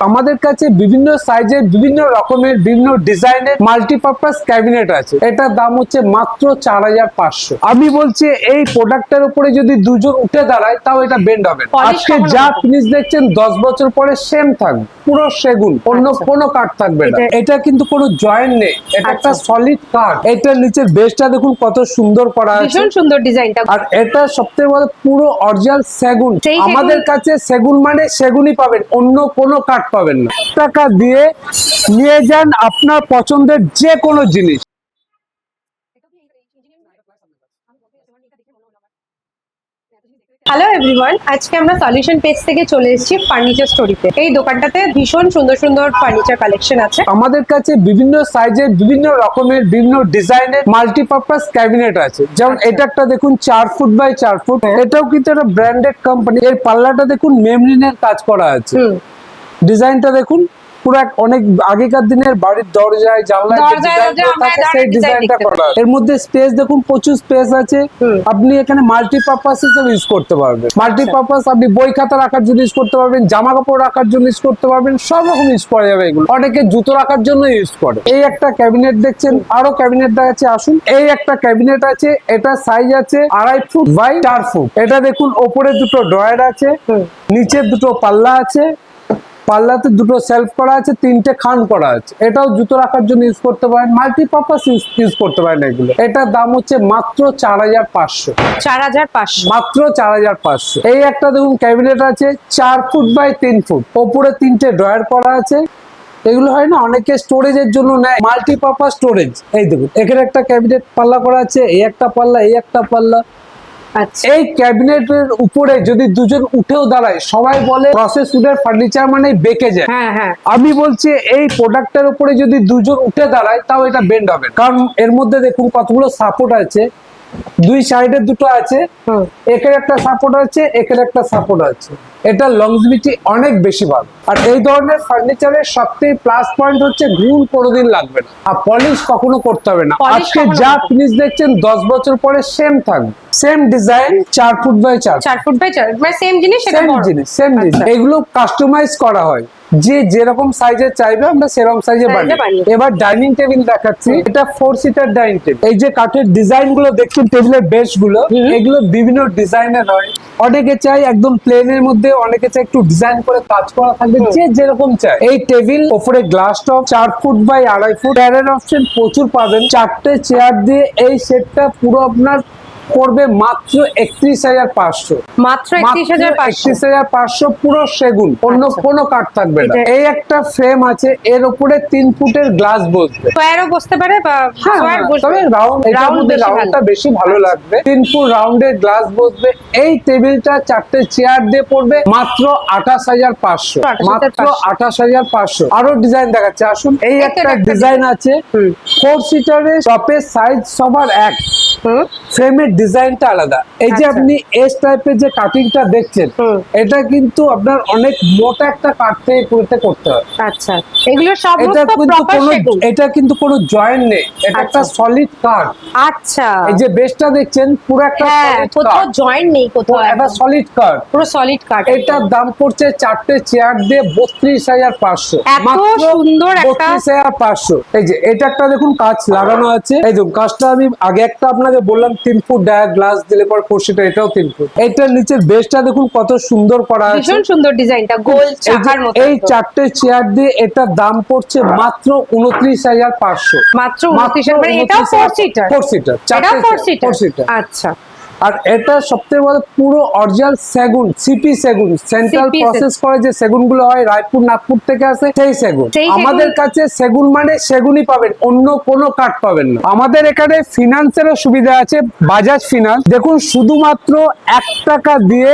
আমাদের কাছে বিভিন্ন সাইজের বিভিন্ন রকমের বিভিন্ন ডিজাইনের মাল্টিপারপাস ক্যাবিনেট আছে। এটার দাম হচ্ছে মাত্র চার হাজার পাঁচশো। আমি বলছি এই প্রোডাক্টের উপরে যদি দুজন উঠে দাঁড়ায় তাও এটা বেন্ড হবে আজকে যা ফিনিশ দেখছেন দশ বছর পরে সেম থাকবে। পুরো সেগুন অন্য আচ্ছা। কোনো কাঠ থাকবে না। এটা- এটা কিন্তু কোনো জয়েন্ট নেই। এটা একটা আচ্ছা। সলিড কাঠ। এটার নিচের বেসটা দেখুন কত সুন্দর করা আছে। ভীষণ সুন্দর ডিজাইনটা আর এটা সবথেকে বড় পুরো অরিজিনাল সেগুন। সেগুন- আমাদের কাছে সেগুন মানে সেগুনই পাবেন। অন্য কোনো কাঠ পাবেন না। টাকা দিয়ে নিয়ে যান আপনার পছন্দের যে কোনো জিনিস। হ্যালো এভরিওয়ান আজকে আমরা সলিউশন পেজ থেকে চলে এসেছি ফার্নিচার স্টোরিতে এই দোকানটাতে ভীষণ সুন্দর সুন্দর ফার্নিচার কালেকশন আছে। আমাদের কাছে বিভিন্ন সাইজের বিভিন্ন রকমের বিভিন্ন ডিজাইনের মাল্টিপারপাস ক্যাবিনেট আছে। যেমন এটা একটা দেখুন চার ফুট বাই চার ফুট এটাও কিন্তু একটা ব্র্যান্ডেড কোম্পানি এর পাল্লাটা দেখুন মেমরিনের কাজ করা আছে। ডিজাইনটা দেখুন পুরো এক অনেক আগেকার দিনের বাড়ির দরজায় জানলায় সেই ডিজাইনটা করা। এর মধ্যে স্পেস দেখুন প্রচুর স্পেস আছে। আপনি এখানে মাল্টিপারপাস হিসেবে ইউজ করতে পারবেন। মাল্টিপারপাস আপনি বই খাতা রাখার জন্য ইউজ করতে পারবেন জামা কাপড় রাখার জন্য ইউজ করতে পারবেন সব রকম ইউজ করা যাবে এগুলো। অনেকে জুতো রাখার জন্য ইউজ করে। এই একটা ক্যাবিনেট দেখছেন আরও ক্যাবিনেট দেখাচ্ছে আসুন। এই একটা ক্যাবিনেট আছে এটা সাইজ আছে আড়াই ফুট বাই চার ফুট এটা দেখুন ওপরে দুটো ড্রয়ার আছে। নিচে দুটো পাল্লা আছে পাল্লাতে দুটো সেলফ করা আছে তিনটে খান করা আছে। এটাও জুতো রাখার জন্য ইউজ করতে পারেন মাল্টিপারপাস ইউজ করতে পারেন এগুলো। এটার দাম হচ্ছে মাত্র চার হাজার পাঁচশো। চার হাজার পাঁচশো? মাত্র চার হাজার পাঁচশো। এই একটা দেখুন ক্যাবিনেট আছে চার ফুট বাই তিন ফুট ওপরে তিনটে ড্রয়ার করা আছে। এগুলো হয় না অনেকে স্টোরেজের জন্য নেয় মাল্টিপারপাস স্টোরেজ এই দেখুন এখানে একটা ক্যাবিনেট পাল্লা করা আছে এই একটা পাল্লা এই একটা পাল্লা। এই ক্যাবিনেটের উপরে যদি দুজন উঠেও দাঁড়ায় সবাই বলে প্রসেস উডের ফার্নিচার মানে বেঁকে যায়। হ্যাঁ হ্যাঁ। আমি বলছি এই প্রোডাক্টের উপরে যদি দুজন উঠে দাঁড়ায় তাও এটা বেন্ড হবে। কারণ এর মধ্যে দেখুন কতগুলো সাপোর্ট আছে। দুই সাইডে দুটো আছে। একের একটা সাপোর্ট আছে একের একটা সাপোর্ট আছে। এটা লংজিভিটি অনেক বেশি ভালো আর এই ধরনের ফার্নিচারের সবথেকে প্লাস পয়েন্ট হচ্ছে গ্রুল কোনোদিন লাগবে না। আর পলিশ কখনো করতে হবে না। আজকে যা ফিনিশ দেখছেন দশ বছর পরে সেম থাকবে। সেম ডিজাইন চার ফুট বাই চার চার ফুট বাই চার মানে সেম জিনিস সেম জিনিস সেম জিনিস। আচ্ছা। এগুলো কাস্টমাইজ করা হয়। যে যেরকম সাইজের চাইবে আমরা সেরকম সাইজে বানিয়ে এবার ডাইনিং টেবিল দেখাচ্ছি। এটা ফোর সিটার ডাইনিং টেবিল এই যে কাঠের ডিজাইনগুলো দেখছেন টেবিলের বেশগুলো এগুলো বিভিন্ন ডিজাইনের হয়। অনেকে চাই একদম প্লেনের মধ্যে অনেকে চাই একটু ডিজাইন করে কাজ করা থাকবে যে যেরকম চাই এই টেবিল ওপরে গ্লাস টপ চার ফুট বাই আড়াই ফুট প্যারের অপশন প্রচুর পাবেন। চারটে চেয়ার দিয়ে এই সেটটা পুরো আপনার পড়বে মাত্র একত্রিশ হাজার পাঁচশো। মাত্র একত্রিশ হাজার পাঁচশো। পুরো সেগুন অন্য আচ্ছা। কোনো কাঠ থাকবে না। এই একটা ফ্রেম আছে এর উপরে তিন ফুটের গ্লাস বসবে। স্কোয়ারও বসতে পারে হ্যাঁ, হ্যাঁ, তবে রাউন্ড এটার মধ্যে রাউন্ডটা বেশি ভালো লাগবে। তিন ফুট রাউন্ডের গ্লাস বসবে। এই টেবিলটা চারটে চেয়ার দিয়ে পড়বে মাত্র আঠাশ হাজার পাঁচশো। মাত্র আঠাশ হাজার পাঁচশো। আরও ডিজাইন দেখাচ্ছে। আসুন এই একটা ডিজাইন আছে। ফোর সিটারের টপের সাইজ সবার এক। ফ্রেমের ডিজাইনটা আলাদা। এই যে আচ্ছা। আপনি এস টাইপের যে কাটিংটা দেখছেন এটা কিন্তু আপনার অনেক মোটা একটা থেকে করতে করতে হয়। আচ্ছা। এগুলো এটা কিন্তু কোনো এটা কিন্তু কোনো জয়েন্ট নেই। এটা একটা আচ্ছা। সলিড কাঠ আচ্ছা। এই যে বেসটা দেখছেন পুরো একটা হ্যাঁ কোথাও জয়েন্ট নেই কোথাও একটা একদম। সলিড কাঠ পুরো সলিড কাট এটার দাম পড়ছে চারটে চেয়ার দিয়ে বত্রিশ হাজার পাঁচশো। এত সুন্দর একটা- বত্রিশ হাজার পাঁচশো। এই যে এটা একটা দেখুন কাঁচ লাগানো আছে। এই দেখুন কাঁচটা আমি আগে একটা আপনাকে বললাম তিন ফুট ডায়ার গ্লাস দিলে পর কোর্সিটা এটাও তিন ফুট। এটার নিচের বেসটা দেখুন কত সুন্দর করা আছে। ভীষণ সুন্দর ডিজাইনটা গোল চাকার মতো। এই চারটে চেয়ার দিয়ে এটা দাম পড়ছে মাত্র উনত্রিশ হাজার পাঁচশো। মাত্র উনত্রিশ মানে এটাও ফোর সিটার ফোর সিটার চারটে ফোর সিটার আচ্ছা। আর এটা সবথেকে বড় পুরো অরিজিনাল সেগুন সিপি সেগুন। সেন্ট্রাল প্রসেস করে যে সেগুনগুলো হয় রায়পুর নাগপুর থেকে আসে সেই সেগুন। সেই সেগুন- আমাদের কাছে সেগুন মানে সেগুনই পাবেন অন্য কোনো কাঠ পাবেন না। আমাদের এখানে ফিনান্সেরও সুবিধা আছে বাজাজ ফিনান্স দেখুন শুধুমাত্র এক টাকা দিয়ে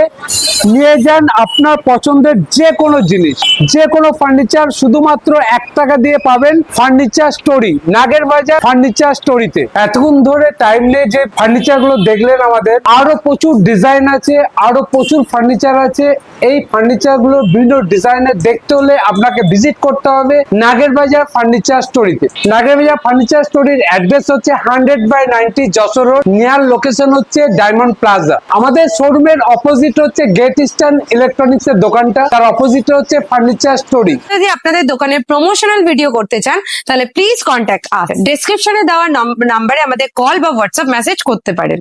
নিয়ে যান আপনার পছন্দের যে কোনো জিনিস, যে কোনো ফার্নিচার শুধুমাত্র এক টাকা দিয়ে পাবেন ফার্নিচার স্টোরি নাগের বাজার ফার্নিচার স্টোরিতে এতক্ষণ ধরে টাইম নিয়ে যে ফার্নিচারগুলো দেখলেন আমাদের, আরও প্রচুর ডিজাইন আছে, আরও প্রচুর ফার্নিচার আছে। এই ফার্নিচারগুলো বিভিন্ন ডিজাইনের দেখতে হলে আপনাকে ভিজিট করতে হবে নাগের বাজার ফার্নিচার স্টোরিতে নাগের বাজার ফার্নিচার স্টোরির অ্যাড্রেস হচ্ছে hundred by ninety Jessore road near location হচ্ছে ডায়মন্ড প্লাজা আমাদের শোরুমের অপোজিট হচ্ছে গেট ইস্টার্ন ইলেকট্রনিক্স এর দোকানটা। তার অপোজিটে হচ্ছে ফার্নিচার স্টোরি যদি আপনাদের দোকানের প্রমোশনাল ভিডিও করতে চান, তাহলে প্লিজ কন্ট্যাক্ট আস ডেসক্রিপশনে দেওয়া নাম্বারে আমাদের কল বা হোয়াটসঅ্যাপ মেসেজ করতে পারেন।